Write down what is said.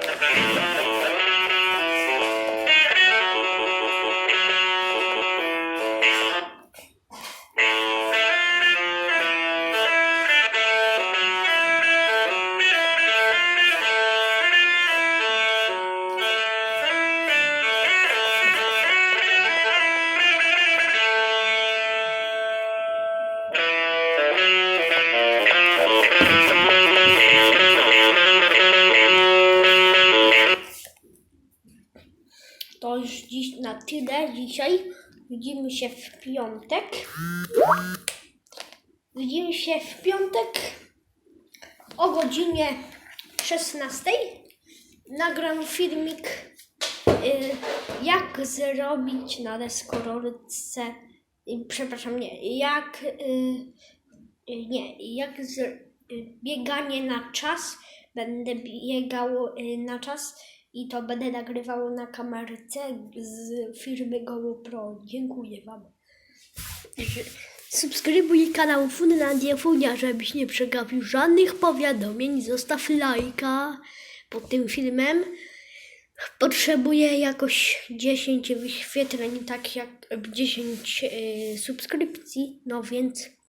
Gracias. To już dziś na tyle dzisiaj. Widzimy się w piątek. Widzimy się w piątek o godzinie 16. Nagram filmik y, jak zrobić na deskorolce y, przepraszam, nie, jak y, y, nie, jak z, y, bieganie na czas będę biegał y, na czas i to będę nagrywał na kamerce z firmy GoPro. Dziękuję Wam. Subskrybuj kanał Funlandia Funia, żebyś nie przegapił żadnych powiadomień. Zostaw lajka pod tym filmem. Potrzebuję jakoś 10 wyświetleń, tak jak 10 y, subskrypcji. No więc